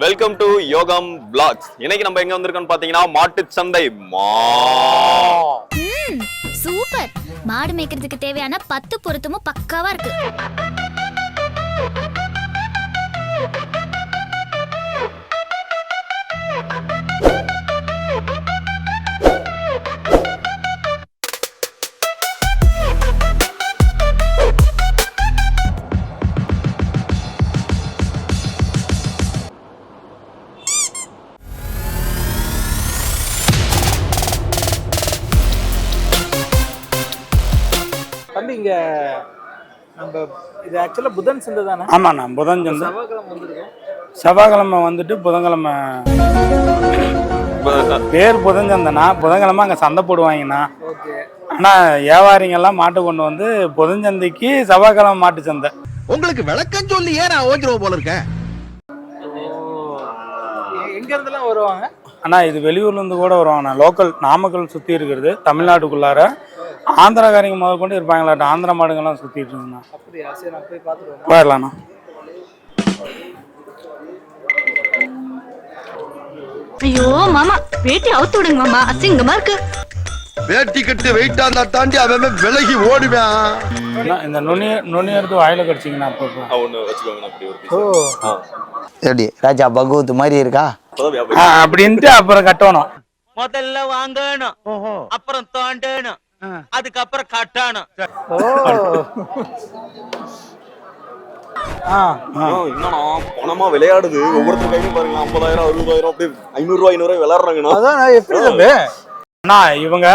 Welcome to யோகம் blocks இன்னைக்கு நம்ம எங்க வந்திருக்கோம் பாத்தீங்கன்னா மாட்டு சந்தை மா சூப்பர். மாடு மேய்க்கிறதுக்கு தேவையான பத்து பொருத்தமும் பக்காவா இருக்கு. தம்பி இங்க நம்ம இது ஆக்சுவலா புதன் சந்தை தானே? ஆமாண்ணா புதன் சந்தை. செவ்வாய்க்கிழமை வந்துட்டு புதன்கிழமை. பேர் புதன் சந்தைண்ணா. புதன்கிழமை அங்கே சந்தை போடுவாங்கண்ணா. ஓகே. ஆனால் வியாபாரிங்கெல்லாம் மாட்டு கொண்டு வந்து புதன் சந்தைக்கு செவ்வாய்க்கிழமை மாட்டு சந்தை. உங்களுக்கு விளக்கம் சொல்லி ஏன் நான் ஓஞ்சிருவோம் போல இருக்கேன்? எங்க இருந்தெல்லாம் வருவாங்க? அண்ணா இது வெளியூர்லேருந்து கூட வருவாங்கண்ணா. லோக்கல் நாமக்கல் சுற்றி இருக்கிறது தமிழ்நாட்டுக்குள்ளார. ஆந்திராக்காரங்க முதல் கொண்டு இருப்பாங்களாட்ட? ஆந்திரா மாடுங்கள்லாம் சுற்றிட்டு இருக்குண்ணா அப்படியா? சரி நான் போய் பார்த்துட்டு போயிடலாண்ணா. ஐயோ மாமா வேட்டி அவுத்து விடுங்க மாமா. அசிங்கமா இருக்கு. வேட்டி கட்டு வெயிட்டா இருந்தா தாண்டி அவன் விலகி ஓடுவேன். அண்ணா, இந்த நுனி நுனி எடுத்து வாயில கடிச்சிங்கண்ணா அப்போ ஓ. எப்படி ராஜா பகவத் மாதிரி இருக்கா? அப்படின்ட்டு அப்புறம் கட்டணும். முதல்ல வாங்கணும். அப்புறம் தோண்டணும். அதுக்கப்புறம் ஆ, என்னண்ணா பணமா விளையாடுது. ஒவ்வொருத்தர் கையிலும் பாருங்க ஐம்பதாயிரம் அறுபதாயிரம் ஐநூறு ரூபாய் ஐநூறு ரூபாய் விளையாடுறாங்கண்ணா அதான் நான் எப்படி தம்பி? அண்ணா இவங்க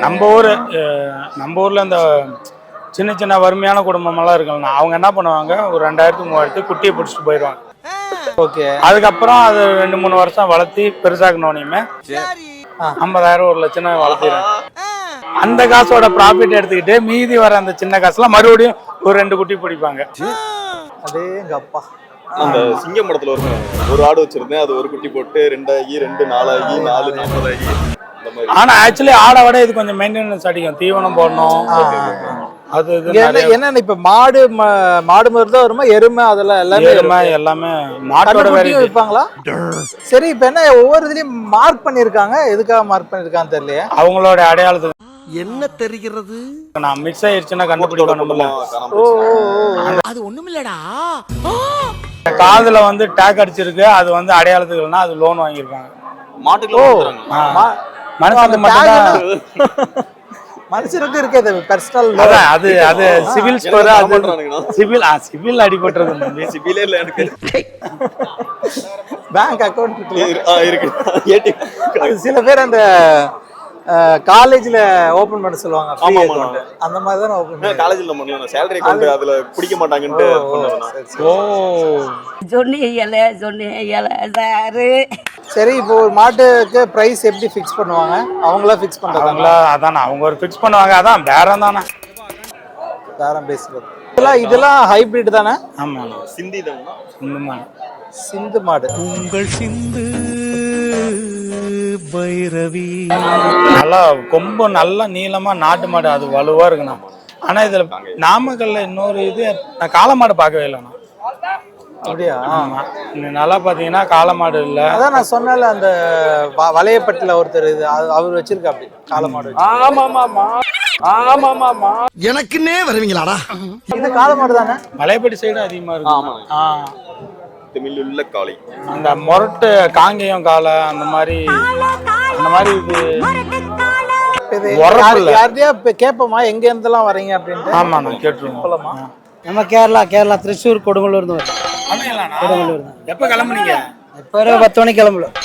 நம்ம ஊர் நம்ம ஊர்ல இந்த சின்ன சின்ன வறுமையான குடும்பமெல்லாம் இருக்குல்லண்ணா. அவங்க என்ன பண்ணுவாங்க? ஒரு ரெண்டாயிரத்து மூவாயிரத்து குட்டியை பிடிச்சிட்டு போயிடுவாங்க. ஓகே. அதுக்கப்புறம் அது ரெண்டு மூணு வருஷம் வளர்த்தி பெருசாக்கணுனையுமே ஐம்பதாயிரம் ஒரு லட்சம் வளர்த்திடுறாங்க அந்த காசோட ப்ராஃபிட் எடுத்துக்கிட்டு மீதி வர அந்த சின்ன காசுலாம் மறுபடியும் ஒரு ரெண்டு குட்டி பிடிப்பாங்க. அதே எங்க அப்பா. அந்த சிங்கம் படத்துல ஒரு ஒரு ஆடு வச்சிருந்தேன். அது ஒரு குட்டி போட்டு ரெண்டாகி ரெண்டு நாலாகி நாலு நாற்பதாகி. ஆனா ஆக்சுவலி ஆடை விட இது கொஞ்சம் மெயின்டெனன்ஸ் அடிக்கும். தீவனம் போடணும். அது என்ன இப்ப மாடு ம- மாடு மாதிரி தான் வருமா எருமை அதெல்லாம் எல்லாமே எருமை எல்லாமே மாட்டோட விற்பாங்களா சரி இப்ப என்ன ஒவ்வொரு இதுலயும் மார்க் பண்ணிருக்காங்க எதுக்காக மார்க் பண்ணிருக்கான்னு தெரியலையே. அவங்களோட அடையாளத்துக்கு என்ன தெரிகிறது நான் மிக்ஸ் ஆயிடுச்சுன்னா கண்டுபிடிக்கணும்ல காணாம ஓ போச்சு. ஓ ஓ அது ஒண்ணுமில்லடா காதுல வந்து டேக் அடிச்சிருக்கு அது வந்து அடையாளத்துக்கு இல்லைன்னா அது லோன் வாங்கியிருக்காங்க மாட்டுக்குள்ள கொடுக்குறாங்க. ஆ. மா- மனுஷனுக்கு இருக்கே பர்சனல் அதான் அது அது சிவில் ஸ்கோர் அது. சிவில் ஆ சிவில் அடிபட்டுறது தம்பி. சிபிலே இல்ல எனக்கு பேங்க் அக்கவுண்ட் இருக்கு. அது சில பேர் அந்த காலேஜ்ல ஓபன் பண்ண சொல்லுவாங்க ஆமா. அந்த மாதிரி தான் ஓபன் நான் காலேஜ்ல பண்ணல சேலரி அக்கௌண்ட் அதுல பிடிக்க மாட்டாங்கன்ட்டு. ஓ சொன்னீங்கல சொன்னீங்கல சாரு சரி இப்போ ஒரு மாட்டுக்கு பிரைஸ் எப்படி ஃபிக்ஸ் பண்ணுவாங்க? அவங்களா ஃபிக்ஸ் பண்றாங்க அவங்களா அதானே அவங்க ஒரு ஃபிக்ஸ் பண்ணுவாங்க அதான் பேரம் தானே. தாரம் பேசுறது. இதெல்லாம் இதெல்லாம் ஹைபிரிட் தானே? ஆமா சிந்தி தானா சிந்து மாடு. நல்லா கொம்பு நல்லா நீளமா நாட்டு மாடு அது வலுவா இருக்குண்ணா. ஆனா இதுல நாமக்கல்ல இன்னொரு இது நான் காளை மாடு பார்க்கவே இல்லைண்ணா. அப்படியா? ஆமா நல்லா பாத்தீங்கன்னா காளை மாடு இல்ல. அதான் நான் சொன்னேன்ல அந்த வ- வளையப்பட்டில ஒருத்தர் இது அது- அவர் வச்சிருக்கா அப்படி காளை மாடு வச்சு. எனக்குன்னே வருவீங்களாடா? இது காளை மாடு தானே? மலைப்பட்டி சைடு அதிகமா ஆமா. இருக்கு ஆ தமிழ் உள்ள காளை. அந்த மொரட்டு காங்கேயம் காளை அந்த மாதிரி அந்த மாதிரி இது இது உரப்பு யார்- இல்ல. யார்கிட்டயா இப்ப கேட்போமா எங்க இருந்தெல்லாம் வரீங்க அப்படின்ட்டு? ஆமா நான் கேட்டுருவோம். போலாமா நம்ம கேரளா கேரளா திருச்சூர் கொடுங்கலூர் இருந்து வரோம் எப்ப கிளம்புனீங்க? இப்போ ஒரு பத்து மணிக்கு கிளம்பலாம்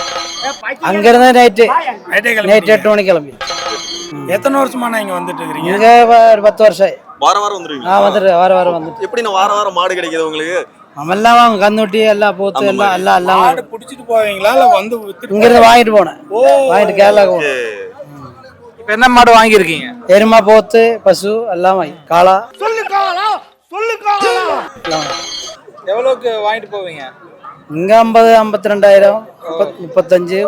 அங்கிருந்து நைட்டு நைட்டே எட்டு மணிக்கு கிளம்பி எத்தனை வருஷமா இங்க வந்துட்டு இருக்கிறீங்க இங்க ஒரு பத்து வருஷம். வார வாரம் ஆ வந்துருவீங்க வந்துட்டு வார வாரம் வந்துட்டு. எப்படி நான் வார வாரம் மாடு கிடைக்குது உங்களுக்கு? நம்ம எல்லாம் வாங்க கந்துட்டி எல்லாம் போத்து எல்லாம். எல்லாம் எல்லாம் மாடு புடிச்சிட்டு போவீங்களா? இல்ல வந்து இங்க இருந்து வாங்கிட்டு போனேன். வாங்கிட்டு கேரளாவுக்கு போனேன். இப்ப என்ன மாடு வாங்கியிருக்கீங்க? எருமை போத்து பசு எல்லாம் வாங்கி காளா. எவ்வளவுக்கு வாங்கிட்டு போவீங்க? இங்க ஐம்பது ஐம்பத்தி ரெண்டாயிரம் முப்பத்- முப்பத்தஞ்சு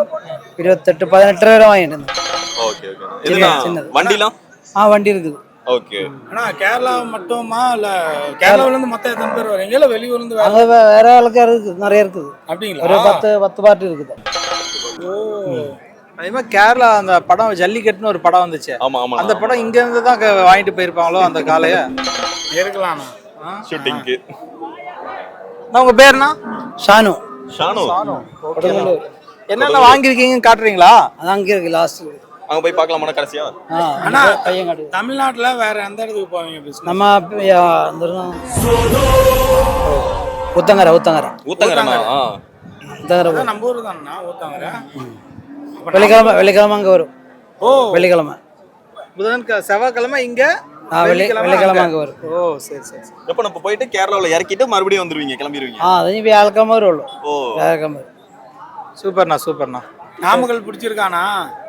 இருபத்தெட்டு பதினெட்டு வரை வாங்கிட்டு இருந்தேன். வண்டிலாம்? ஆ வண்டி இருக்குது. ஓகே. ஆனா கேரளா மட்டுமா? இல்ல கேரளாவுல இருந்து மொத்தம் எத்தனை பேர் வரீங்க? இல்ல வெளியூர்ல இருந்து வேற அங்கே வேற ஆளுக்கார் இருக்குது நிறைய இருக்குது. ஒரு அப்படிங்களா பத்து பத்து பாட்டு இருக்குது. அதே மாதிரி கேரளா அந்த படம் ஜல்லிக்கட்டுன்னு ஒரு படம் வந்துச்சு. ஆமா ஆமா. அந்த படம் இங்க இருந்து தான் வாங்கிட்டு போயிருப்பாங்களோ அந்த காளைய? இருக்கலாம் ஷூட்டிங்க்கு நான் உங்க பேர்னா ஷானு. ஷானு. என்னென்ன வாங்கியிருக்கீங்கன்னு காட்டுறீங்களா? அது அங்கே இருக்கு லாஸ்ட் அங்க போய் பார்க்கலாமா கடைசியா? ஆ அண்ணா. பையன் காட்டு தமிழ்நாட்டுல வேற எந்த இடத்துக்கு போவீங்க நம்ம உத்தங்கரை ஊத்தங்கரண்ணா ஆ. உத்தங்கரை நம்ம ஊர் தானே ஊத்தாங்க வெள்ளிக்கிழமை வெள்ளிக்கிழமை அங்கே வரும். ஓ. வெள்ளிக்கிழமை. புதன் செவ்வாய்க்கிழமை இங்க? வெள்ளிக்கிழமை அங்கே? வரும். ஓ சரி சரி சரி. எப்ப நம்ம போயிட்டு கேரளாவுல இறக்கிட்டு மறுபடியும் வந்துருவீங்க கிளம்பிடுவீங்க ஆ அது வியாழக்கிழமை ஓ. வியாழக்கிழமை. சூப்பர்ண்ணா சூப்பர்ண்ணா. நாமக்கல் பிடிச்சிருக்கானா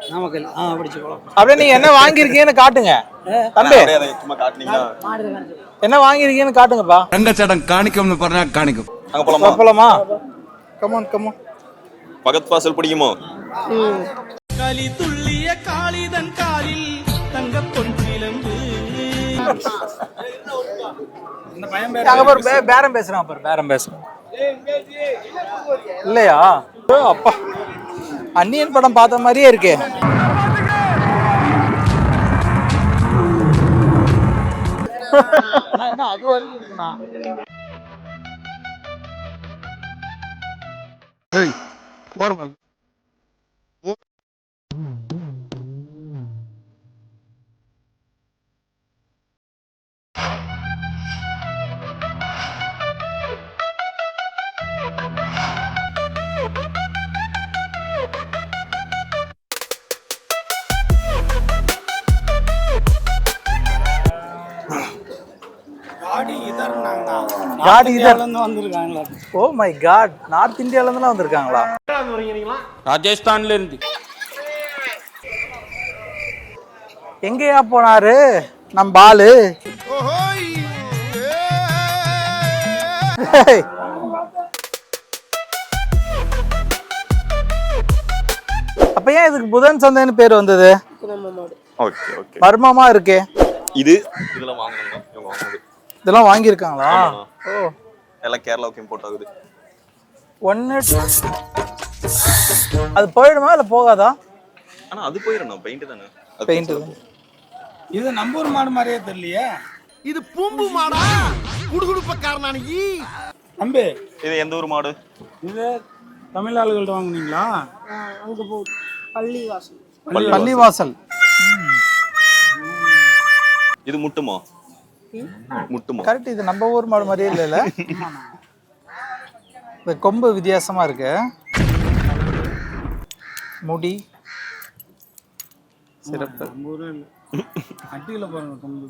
நாமக்கல் ஆ பிடிச்சி போகலாம் அப்படியே நீங்க என்ன வாங்கியிருக்கீங்கன்னு காட்டுங்க தம்பி அப்படியே அதை சும்மா காட்டுனீங்கன்னா என்ன வாங்கியிருக்கீங்கன்னு காட்டுங்கப்பா രംഗച്ചേട്ടൻ കാണിക്കും പറഞ്ഞാൽ കാണിക്കും அங்க போலாமா போலாமா கமான் கமான் பகத் பாசல் பிடிக்குமோ களி துள்ளிய காளிதன் காலில் தங்க பொன் சிலம்பு இந்த பையன் பேர் அங்க பாரு பே- பேரம் பேசுறான் பாரு பேரம் பேசுறான் இல்லையா ஓ, அப்பா அன்னியன் படம் பார்த்த மாதிரியே இருக்கே. அது வரைக்கும் காடி இதர். வந்திருக்காங்களா? ஓ மை காட் நார்த் இந்தியால இருந்துலாம் வந்திருக்காங்களா? ராஜஸ்தான்ல இருந்து எங்கேயா போனாரு? நம்ம பாலு. ஏய். அப்ப ஏன் இதுக்கு புதன் சந்தைன்னு பேர் வந்தது? Okay okay. மர்மமா இருக்கே. இது? இவங்க வாங்குறது இதெல்லாம் வாங்கியிருக்காங்களா. ஓ. எல்லாம் கேரளாவுக்கு இம்போர்ட் ஆகுது. ஒன்னு அது போயிடுமா இல்ல போகாதா? ஆனா அது போயிடணும். பெயிண்ட் தானே. அது பெயிண்ட் இது நம்ம ஊர் மாடு மாதிரியே தெரியலையே. இது பூம்பு மாடா. குடுகுடுப்பக்காரனானி தம்பி. இது எந்த ஊர் மாடு? இது தமிழ் ஆளுகள்ட்ட வாங்குனீங்களா? பள்ளிவாசல் இது முட்டுமா? முட்டுமா? கரெக்ட் இது நம்ம ஊர் மாடு மாதிரியே இல்லைல்ல? இந்த கொம்பு வித்தியாசமா இருக்கு. முடி. சிறப்பு. அட்டியில பாருங்க கொம்பு.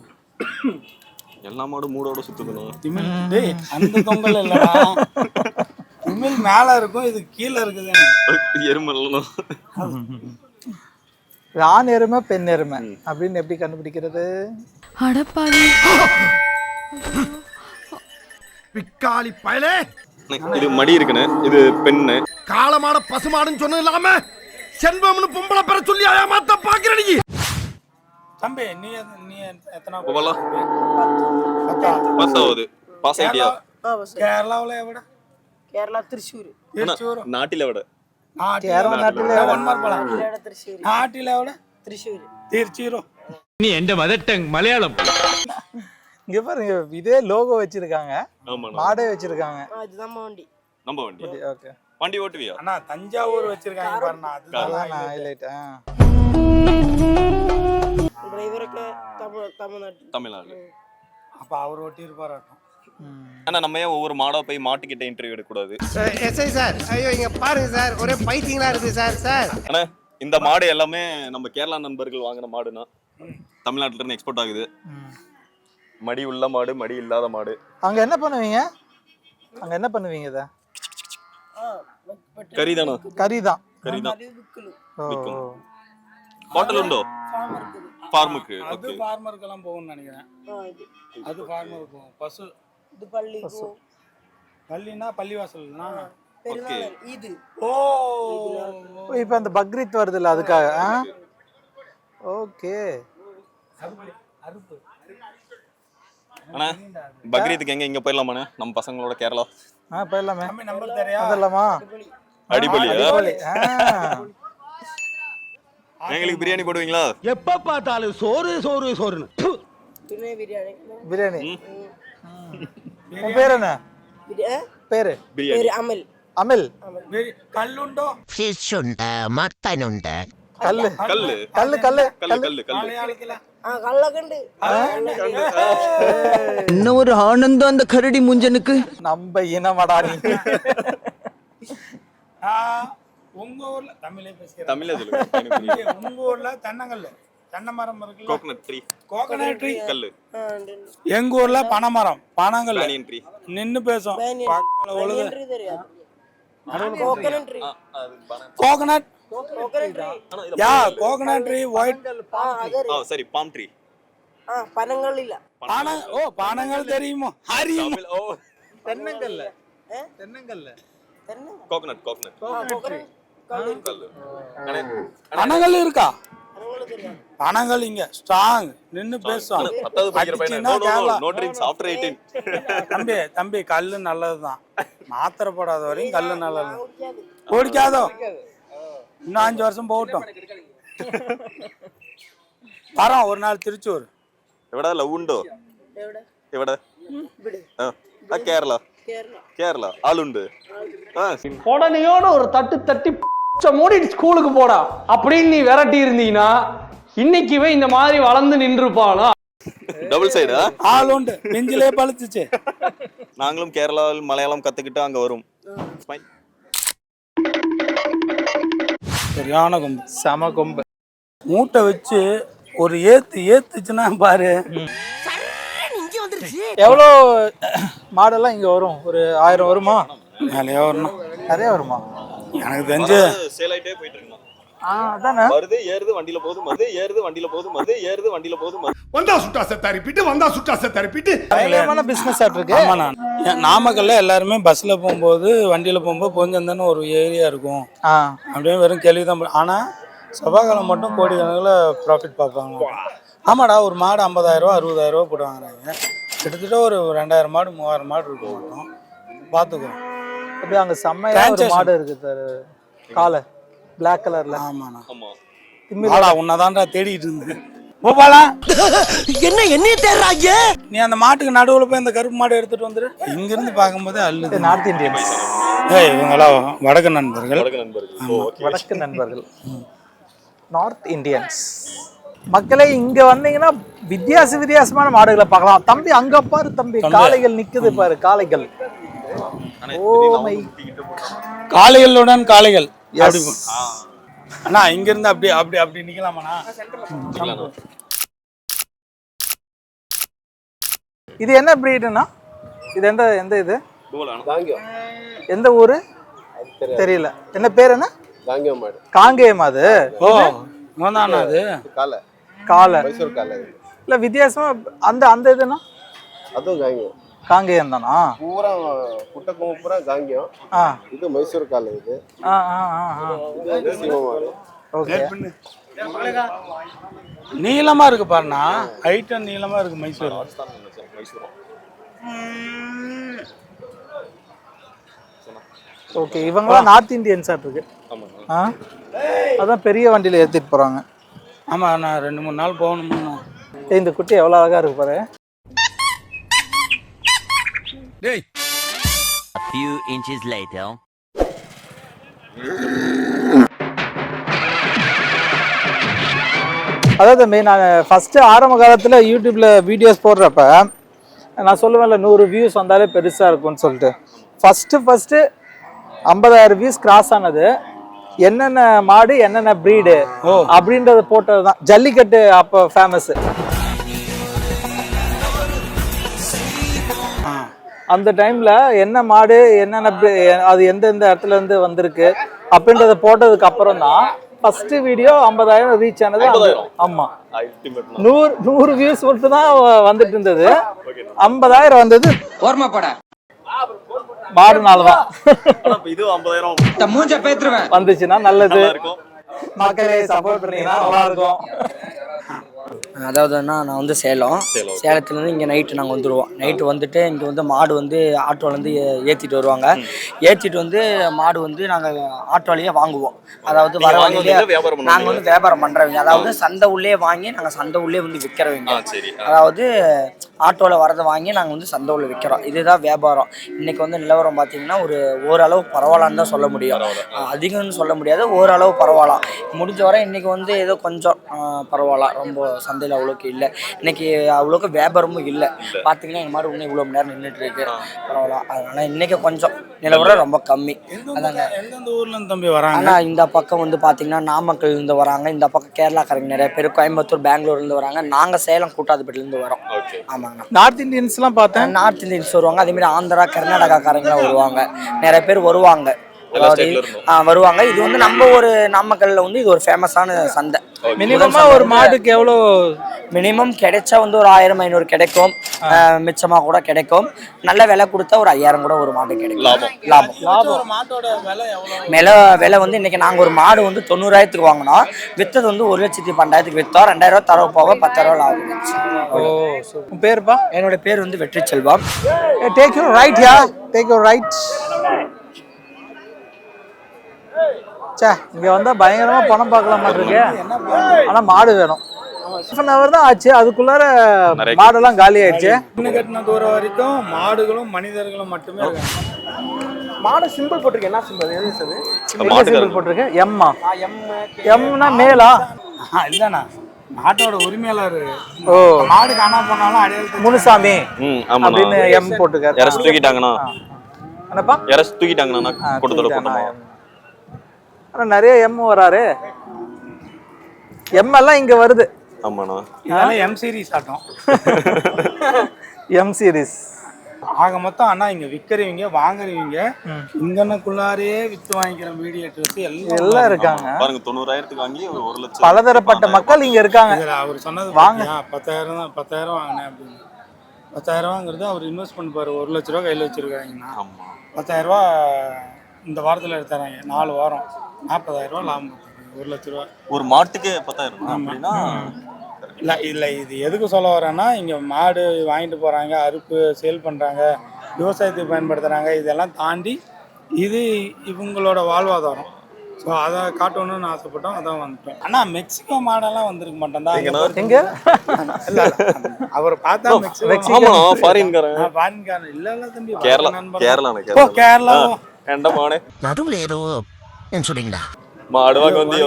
எல்லா மாடும் மூடோட சுத்துக்கணும். திமில் டேய் அந்த தொங்கல் இல்லடா. திமில் மேல இருக்கும் இது கீழே இருக்குது. எருமெல்லாம் ஆண் எருமை பெண் எருமை. அப்படின்னு எப்படி கண்டுபிடிக்கிறது? அடப்பாவி. பிக்காளி பயலே. இது மடி இருக்குன்னு இது பெண்ணு. காலமான பசுமாடுன்னு சொன்னது இல்லாம செல்வம்னு பொம்பளை பெற சொல்லி ஏமாத்த பாக்குற நீ. தம்பி நீ நீ எத்தனை போகலாம் பத்தாவது. பாஸ் ஆகிட்டியா கேரளாவில் எவ்வளோ? கேரளா திருச்சூர். திருச்சூர். நாட்டில் எவ்வளோ? കേരള നാട്ടിലെ എവിടെ? വന്മാർപ്പള തൃശ്ശൂർ നാട്ടിൽ എവിടെ തൃശ്ശൂർ திருச்சூரோ நீ எந்த மதட்டங் மலையாளம் இங்க பாருங்க இதே லோகோ வச்சிருக்காங்க ஆமாண்ணா மாடே வச்சிருக்காங்க ഇത് നമ്മ വണ്ടി நம்ம வண்டி ஓகே வண்டி ஓட்டுவியா அண்ணா தஞ்சாவூர் வச்சிருக்காங்க பாருண்ணா அதுதான் அதான் ஹைலைட் ஆ ഡ്രൈവറൊക്കെ തമിഴ്നാട്ടിൽ தமிழ்நாடு அப்ப அவர் ஒட்டி இருப்பாராட்டம் ஆனா நம்ம ஏன் ஒவ்வொரு மாடா போய் மாட்டுக்கிட்ட இன்டர்வியூ எடுக்கக்கூடாது? SI sir. ஐயோ இங்க பாருங்க சார். ஒரே பைத்தியங்களா இருக்கு சார் சார். ஆனா இந்த மாடு எல்லாமே நம்ம கேரளா நண்பர்கள் வாங்கின மாடுனா தமிழ்நாட்டுல இருந்து எக்ஸ்போர்ட் ஆகுது. மடி உள்ள மாடு மடி இல்லாத மாடு. அங்க என்ன பண்ணுவீங்க? அங்க என்ன பண்ணுவீங்க இத? கறி தானா கறி தான் கறி தான். ஹோட்டல் உண்டோ? ஃபார்முக்கு அது ஃபார்மருக்கெல்லாம் போகும்னு நினைக்கிறேன். அது ஃபார்மருக்கு பசு இது பள்ளி பள்ளினா பள்ளிவாசல்னா? பெருநாள் ஓ! இப்போ அந்த பக்ரீத் வருது இல்ல அதுக்காக ஓகே. அண்ணா பக்ரீத்துக்கு எங்க இங்க போயிடலாமாண்ணே? நம்ம பசங்களோட கேரளா. ஆ போயிடலாமே. அதெல்லாமா அடிபொலி. எங்களுக்கு பிரியாணி போடுவீங்களா? எப்ப பார்த்தாலும் சோறு சோறு சோறுன்னு. பிரியாணி உன் பேர் என்ன பேரு பிரியாணி அமில் கல்லுண்டோ ഫിഷ് ഉണ്ട് മട്ടൻ ഉണ്ട് கல்லு கல்லு கல்லு கல்லு கல்லு கல்லு கல்லு மலையாளத்துல என்ன ஒரு ஆனந்தம் அந்த கரடி முஞ்சனுக்கு நம்ம இனமடா நீ ஆ, உங்க ஊர்ல தமிழே பேசுகிறேன் தமிழ்ல சொல்லுங்க எனக்கு புரியுது. உங்க ஊர்ல தென்னங்கல்லு தென்னை மரம் இருக்குல்ல கோகனட் ட்ரீ கோகனட் ட்ரீ கல்லு. எங்க ஊர்ல பனைமரம் பனங்கல். பேனியன் ட்ரீ நின்னு பேசும். ஒழுகு coconut yeah coconut tree white ஆ சரி பாம் ட்ரீ பான ஓ பானங்கள் தெரியுமோ? ஹரியும் ஓ. தென்னங்கல்ல. தென்னங்கல்ல. கோகனட் கோகனட் கல்லு. அண்ணே, பனங்கள் இருக்கா? பனங்கள் இங்க ஸ்ட்ராங் நின்னு பேசும் பத்தாவது படிக்கிற பையன் அடிச்சுன்னா no no Kerala. No drinks after 18 தம்பி தம்பி கல்லு நல்லதுதான் மாத்திரை போடாத வரையும் கல்லு நல்லது குடிக்காதோ இன்னும் அஞ்சு வருஷம் போகட்டும் வரோம் ஒரு நாள் திருச்சூர் എവിടെ ലവ് ഉണ്ടോ എവിടെ ആ ആ, കേരള കേരള ആളുണ്ട് ആ உடனையோட ஒரு தட்டு தட்டி மூடிட்டு ஸ்கூலுக்கு போடா அப்படின்னு நீ விரட்டி இருந்தீங்கன்னா இன்னைக்கு இவன் இந்த மாதிரி வளர்ந்து நின்றுப்பானா டபுள் சைடா ஆள் உண்டு. நெஞ்சிலே பழுத்துச்சு நாங்களும் கேரளாவில் மலையாளம் கத்துக்கிட்டு அங்க வரும். சரியான கொம்பு. செம கொம்பு. மூட்டை வச்சு ஒரு ஏத்து ஏத்துச்சுன்னா பாரு. எவ்வளோ மாடெல்லாம் இங்க வரும்? ஒரு ஆயிரம் வருமா? மேலேயே வரணும். நிறைய வருமா? எனக்கு தெரிஞ்சு சேல் ஆயிட்டே போயிட்டு இருக்கோம் ஆ அதானே? வருது ஏறுது வண்டியில போகுது மருது ஏறுது வண்டியில போகுது மருது ஏறுது வண்டியில போகுது வந்தா சுட்டா செத்த அரிப்பிட்டு வந்தா சுட்டா செத்த அரிப்பிட்டு. பயங்கரமான பிசினஸ் ஆட் இருக்கு. ஆமா நான். ஏன் நாமக்கல்ல எல்லாருமே பஸ்ல போகும்போது வண்டியில போகும்போது கொஞ்சம் தானே ஒரு ஏரியா இருக்கும். ஆ. அப்படியே வெறும் கேள்வி தான் ஆனா செவ்வாய்க்கிழமை மட்டும் கோடி கணக்கில் ப்ராஃபிட் பார்ப்பாங்க. ஆமாடா ஒரு மாடு ஐம்பதாயிரம் ரூபா அறுபதாயிரம் ரூபா போட்டு வாங்குறாங்க. கிட்டத்தட்ட ஒரு ரெண்டாயிரம் மாடு மூவாயிரம் மாடு இருக்க மாட்டோம் பார்த்துக்கோ. அப்படியே அங்க செம்மையா ஒரு. மாடு இருக்கு சார். காலை. பிளாக் கலர்ல ஆமாண்ணா. ஆமா. ஆடா உன்னதான்டா தேடிட்டு இருந்தேன். போபாலாம் என்ன என்ன தேடுறாங்க? நீ அந்த மாட்டுக்கு நடுவுல போய் அந்த கருப்பு மாடு எடுத்துட்டு வந்துரு. இங்க இருந்து பார்க்கும்போதே அள்ளுது நார்த் இந்தியன்ஸ் ஏய் இவங்கெல்லாம் வடக்கு நண்பர்கள். வடக்கு நண்பர்கள். ஓ ஓகே வடக்கு நண்பர்கள். நார்த் இந்தியன்ஸ் மக்களே இங்க வந்தீங்கன்னா வித்தியாச வித்தியாசமான மாடுகளை பார்க்கலாம். தம்பி அங்க பாரு தம்பி. காளைகள் நிக்குது பாரு காளைகள். காளைகளுடன் காளைகள். அண்ணா இங்க இருந்து அப்படி அப்படி அப்படி நிக்கலாமாண்ணா? இது என்ன பிரீடுனா இது எந்த எந்த இது? எந்த ஊரு? தெரியல. என்ன பேர் என்ன? காங்கேயம் அது. ஓ அது? காளை. இல்ல வித்தியாசமா அந்த அந்த இதுனா அதுவும் காங்கியம். காங்கேயம் தானா பூரா புட்டக்கொம்பு பூரா காங்கியம். ஆ. இது மைசூர் காலை இது. ஆ ஆ ஆ ஆ. இது வந்து சீமமாடு ஓகே. நீளமா இருக்கு பாருண்ணா. ஹைட்டும் நீளமா இருக்கு மைசூர். ஓகே இவங்களாம் நார்த் இந்தியன்ஸா இருக்கு. ஆமாண்ணா ஆ? அதான் பெரிய வண்டியில ஏத்திட்டு போறாங்க. ஆமா நான் ரெண்டு மூணு நாள் போகணும்னு இந்த குட்டி எவ்வளவு அழகா இருக்கு பாரு. டேய். Few inches later. அதாவது தம்பி நான் ஃபஸ்ட்டு ஆரம்ப காலத்தில் யூடியூப்பில் வீடியோஸ் போடுறப்ப நான் சொல்லுவேன்ல நூறு வியூஸ் வந்தாலே பெருசாக இருக்கும்னு சொல்லிட்டு. ஃபஸ்ட்டு ஃபஸ்ட்டு ஐம்பதாயிரம் வியூஸ் கிராஸ் ஆனது என்னென்ன மாடு என்னென்ன ப்ரீடு அப்படின்றத போட்டது தான் ஜல்லிக்கட்டு அப்போ ஃபேமஸ் அந்த டைமில் என்ன மாடு என்னென்ன அது எந்தெந்த இடத்துல இருந்து வந்திருக்கு அப்படின்றத போட்டதுக்கு அப்புறம் தான் ஃபர்ஸ்ட் வீடியோ ஐம்பதாயிரம் ரீச் ஆனது ஆமா. நூறு நூறு வியூஸ் மட்டும் தான் வந்துட்டு இருந்தது. ஐம்பதாயிரம் வந்தது. மாடுனால தான். இது 50000 வந்துச்சுன்னா நல்லது. நல்லா இருக்கும். மக்களே சப்போர்ட் பண்ணீங்கன்னா நல்லா இருக்கும். அதாவதுன்னா நான் வந்து சேலம். சேலம் சேலத்துலேருந்து இங்கே நைட்டு நாங்கள் வந்துடுவோம். நைட்டு வந்துட்டு இங்கே வந்து மாடு வந்து ஆட்டோலேருந்து ஏற்றிட்டு வருவாங்க. ஏற்றிட்டு வந்து மாடு வந்து நாங்கள் ஆட்டோலேயே வாங்குவோம். அதாவது வர வாங்குவீங்களா, வழியிலே வியாபாரம் நாங்கள்? வந்து வியாபாரம் பண்ணுறவங்க அதாவது சந்தை உள்ளே வாங்கி நாங்கள் சந்தை உள்ளே வந்து விற்கிறவங்க ஆ சரி. ஆ. அதாவது ஆட்டோவில் வரதை வாங்கி நாங்கள் வந்து சந்தை உள்ள விற்கிறோம் இதுதான் வியாபாரம். இன்னைக்கு வந்து நிலவரம் பார்த்தீங்கன்னா ஒரு ஓரளவு பரவாயில்லன்னு தான் சொல்ல முடியும். பரவாயில்ல. அதிகம்னு சொல்ல முடியாது ஓரளவு பரவாயில்லாம். முடிஞ்ச வரை இன்னைக்கு வந்து ஏதோ கொஞ்சம் பரவாயில்ல. ரொம்ப சந்தையில் அவ்வளோக்கு இல்லை. இன்னைக்கு அவ்வளோக்கு வியாபாரமும் இல்லை. பார்த்தீங்கன்னா இந்த மாதிரி இன்னும் இவ்வளோ மணி நேரம் நின்றுட்டு இருக்கு. பரவாயில்ல. அதனால இன்னைக்கு கொஞ்சம் நிலவரம் ரொம்ப கம்மி. அதாங்க. எந்தெந்த ஊர்ல இருந்து தம்பி வராங்க? ஆனால் இந்த பக்கம் வந்து பார்த்தீங்கன்னா நாமக்கல் இருந்து வராங்க. இந்த பக்கம் கேரளாக்காரங்க நிறைய பேர் கோயம்புத்தூர் பெங்களூர்ல இருந்து வராங்க. நாங்கள் சேலம் கூட்டாதுப்பட்டிலேருந்து வரோம். ஓகே. ஆமாங்கண்ணா. நார்த் இந்தியன்ஸ்லாம் பார்த்தேன். நார்த் இந்தியன்ஸ் வருவாங்க. அதே மாதிரி ஆந்திரா கர்நாடகாக்காரங்களாம் வருவாங்க. நிறைய பேர் வருவாங்க. வருவாங்க. இது வந்து நம்ம ஒரு நாமக்கல்ல வந்து இது ஒரு ஃபேமஸான சந்தை. மினிமமா ஒரு மாட்டுக்கு எவ்வளோ? மினிமம் கிடைச்சா வந்து ஒரு ஆயிரம் ஐநூறு கிடைக்கும். ஆஹ் மிச்சமா கூட கிடைக்கும். நல்ல விலை கொடுத்தா ஒரு ஐயாயிரம் கூட ஒரு மாடு கிடைக்கும். லாபம். லாபம். விலை எவ்வளவு விலை விலை வந்து இன்னைக்கு நாங்கள் ஒரு மாடு வந்து தொண்ணூறாயிரத்துக்கு வாங்கினோம். வித்தது வந்து ஒரு லட்சத்தி பன்னெண்டாயிரத்துக்கு விற்றோம் ரெண்டாயிரம் ரூபா தரவு போக பத்தாயிரம் லாபம் பேருப்பா? என்னோட பேர் வந்து Vetri Selvam take you right yeah take you right சே இங்க வந்தா பயங்கரமா பணம் பார்க்கலாம் மாட்டிருக்கு ஆனா மாடு வேணும். Half அன் ஹவர் தான் ஆச்சு. அதுக்குள்ளார மாடெல்லாம் காலி ஆயிடுச்சு. இன்னும் கட்டின தூரம் வரைக்கும் மாடுகளும் மனிதர்களும் மட்டுமே இருக்காங்க. மாடு சிம்பிள் போட்டிருக்கேன் என்ன சிம்பிள் எது சார் சிம்பிள் மாட்டுக்காரங்க போட்டிருக்கு. எம்மா எம் எம்னா மேலா? இல்லண்ணா. மாட்டோட உரிமையாளர். ஓ. மாடு காணா போனாலும் அடையாளத்தை முனுசாமி. அப்படின்னு எம் போட்டுக்காரு யாராச்சும் தூக்கிட்டாங்கண்ணா என்னப்பா? யாராச்சும் தூக்கிட்டாங்கண்ணா ஆ, கொடுத்தோட தூக்கிட்டானா கூட்டமா M. ஆனா நிறைய எம் வராரு. எம் எல்லாம் இங்க வருது. ஆமாண்ணா. இதெல்லாம் எம் சீரிஸ் ஆட்டம். எம் சீரிஸ் ஆக மொத்தம் அண்ணா இங்க விக்கிறவங்க வாங்குறவங்க இங்கனக்குள்ளாரே வித்து வாங்கிக்கிற மீடியேட்டர்ஸ் எல்லாம் எல்லாம் இருக்காங்க. பாருங்க தொண்ணூறாயிரத்துக்கு வாங்கி ஒரு லட்சம் பலதரப்பட்ட மக்கள் இங்க இருக்காங்க. அவர் சொன்னது வாங்க. பத்தாயிரம் தான் பத்தாயிரம் வாங்கினேன் அப்படின்னு. பத்தாயிரம் ரூபாங்கிறது அவர் இன்வெஸ்ட் பண்ணிப்பாரு ஒரு லட்ச ரூபா கையில் வச்சிருக்காங்கன்னா ரூபா இந்த வாரத்தில் எடுத்துறாங்க நாலு வாரம். நாற்பதாயிரம் ரூபா லாபம். ஒரு லட்ச ரூபா. ஒரு மாட்டுக்கு பத்தாயிரம் அப்படின்னா இல்லை இல்லை இது எதுக்கு சொல்ல வரேன்னா இங்கே மாடு வாங்கிட்டு போகிறாங்க அறுப்பு சேல் பண்ணுறாங்க விவசாயத்துக்கு பயன்படுத்துகிறாங்க இதெல்லாம் தாண்டி இது இவங்களோட வாழ்வாதாரம். ஸோ அதை காட்டணும்னு ஆசைப்பட்டோம் அதான் வந்துட்டோம். அண்ணா மெக்சிகோ மாடெல்லாம் வந்திருக்க மாட்டேன் அவர் பார்த்தா மெக்சிகோ ஃபாரின்காரன் ஃபாரின்காரன் இல்ல இல்ல தம்பி. கேரளா கேரளா. கேரளா. மானே நடுவுல ஏதோ என்ன சொல்றீங்களா மாடு வாங்க வந்தியோ.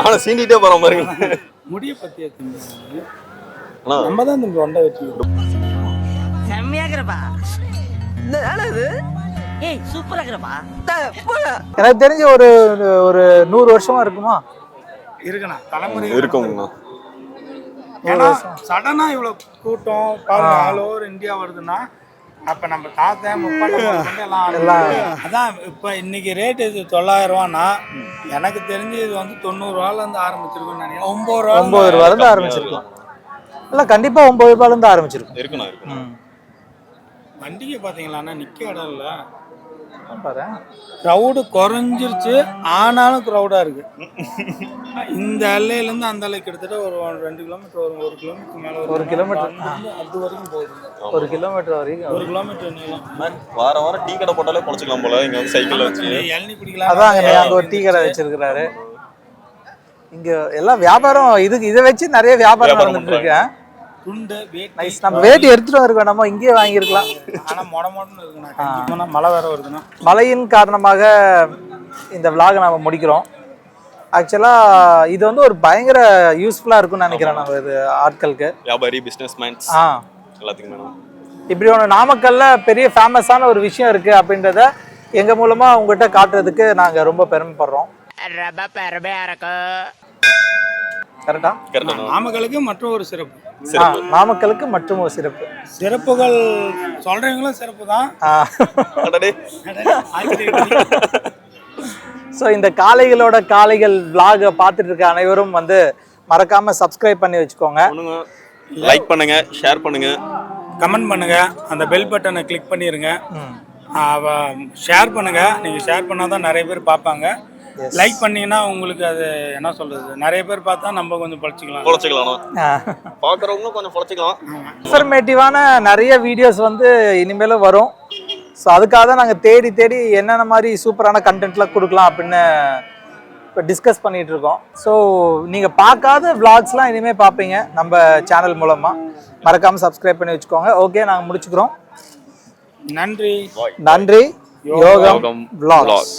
ஆனா சீண்டிட்டே போற பாருங்க முடிய பத்தியா தம்பி நம்ம தான் தம்பி ஒண்டை வெட்டி செம்மையாகிறப்பா ஏய் சூப்பரா இருக்கிறப்பா எனக்கு தெரிஞ்ச ஒரு ஒரு நூறு வருஷமா இருக்குமா இருக்குண்ணா தலைமுறை இருக்குங்கண்ணா ஏன்னா சடனா இவ்வளவு கூட்டம் பாருங்க ஆல் ஓவர் இந்தியா வருதுன்னா அப்ப நம்ம தாத்தா முப்பாட்டம் எல்லாம். அதான் இப்ப இன்னைக்கு ரேட் இது தொள்ளாயிரம் ரூபான்னா எனக்கு தெரிஞ்சு இது வந்து தொண்ணூறு ரூபால இருந்து ஆரம்பிச்சிருக்குன்னு நினைக்கிறேன். ஒன்பது ரூபா ஒன்பது ரூபால இருந்து ஆரம்பிச்சிருக்கலாம் இல்ல கண்டிப்பா ஒன்பது ரூபாயில இருந்து ஆரம்பிச்சிருக்கும். இருக்குண்ணா இருக்குண்ணா ம். வண்டிகை பாத்தீங்களாண்ணா நிக்க இடம் இல்ல. பாரு. க்ரௌடு குறைஞ்சிருச்சு. ஆனாலும் க்ரௌடா இருக்கு. இந்த எல்லையில இருந்து அந்த எல்லை கிட்டத்தட்ட ஒரு ரெண்டு கிலோமீட்டர் வரும் ஒரு கிலோமீட்டர் மேல. ஒரு கிலோமீட்டர். அது வரைக்கும் போகுது ஒரு கிலோமீட்டர் வரைக்கும். ஒரு கிலோமீட்டர் நீளம். வாரம் வாரம் டீ கடை போட்டாலே பொழைச்சிக்கலாம் போல. இங்க வந்து சைக்கிள் வச்சு. இளநீ குடிக்கலாம் அதான் அங்க அங்க ஒரு டீ கடை வச்சிருக்கிறாரு. இங்க எல்லாம் வியாபாரம் இதுக்கு இதை வச்சு நிறைய வியாபாரம் நடந்துட்டு இருக்கு. நைஸ் நம்ம வேட்டி எடுத்துட்டு வந்திருக்க வேணாமா இங்கேயே வாங்கியிருக்கலாம். ஆனா மொட மொடன்னு இருக்குண்ணா. கண்டிப்பா மழை வேற வருதுண்ணா. மழையின் காரணமாக இந்த விலாகை நம்ம முடிக்கிறோம். ஆக்சுவலாக இது வந்து ஒரு பயங்கர யூஸ்ஃபுல்லாக இருக்கும்னு நினைக்கிறேன் நம்ம இது ஆட்களுக்கு. வியாபாரி பிசினஸ் மேன்ஸ் ஆ. எல்லாத்துக்குமே வேணும் இப்படி ஒன்று நாமக்கல்ல பெரிய ஃபேமஸான ஒரு விஷயம் இருக்கு அப்படின்றத எங்க மூலமா உங்ககிட்ட காட்டுறதுக்கு நாங்க ரொம்ப பெருமைப்படுறோம். கரெக்டா? நாமக்கலுக்கு மற்றும் ஒரு சிறப்பு. நாமக்கலுக்கு மற்றும் ஒரு சிறப்பு. சிறப்புகள் சொல்றவங்களும் சிறப்பு தான். அடடே. ஸோ இந்த காளைகளோட காளைகள் விலாகை பார்த்துட்டு இருக்க அனைவரும் வந்து மறக்காம சப்ஸ்கிரைப் பண்ணி வச்சுக்கோங்க. லைக் பண்ணுங்க ஷேர் பண்ணுங்க. கமெண்ட் பண்ணுங்க அந்த பெல் பட்டனை கிளிக் பண்ணிருங்க. ஷேர் பண்ணுங்க. நீங்க ஷேர் பண்ணாதான் நிறைய பேர் பார்ப்பாங்க. லைக் பண்ணீங்கன்னா உங்களுக்கு அது என்ன சொல்றது? நிறைய பேர் பார்த்தா நம்ம கொஞ்சம் பழிச்சிக்கலாம். பொழைச்சிக்கலாம். பாக்குறவங்க கொஞ்சம் பொழைச்சிக்கலாம். இன்ஃபர்மேட்டிவான நிறைய வீடியோஸ் வந்து இனிமேலும் வரும். ஸோ அதுக்காக தான் நாங்கள் தேடி தேடி என்னென்ன மாதிரி சூப்பரான கண்டென்ட்லாம் கொடுக்கலாம் அப்படின்னு இப்போ டிஸ்கஸ் பண்ணிட்டு இருக்கோம். ஸோ நீங்கள் பார்க்காத vlogsலாம் இனிமேல் பார்ப்பீங்க நம்ம சேனல் மூலமாக மறக்காமல் சப்ஸ்கிரைப் பண்ணி வச்சுக்கோங்க. ஓகே நாங்கள் முடிச்சுக்கிறோம். நன்றி. நன்றி. யோகம். vlogs.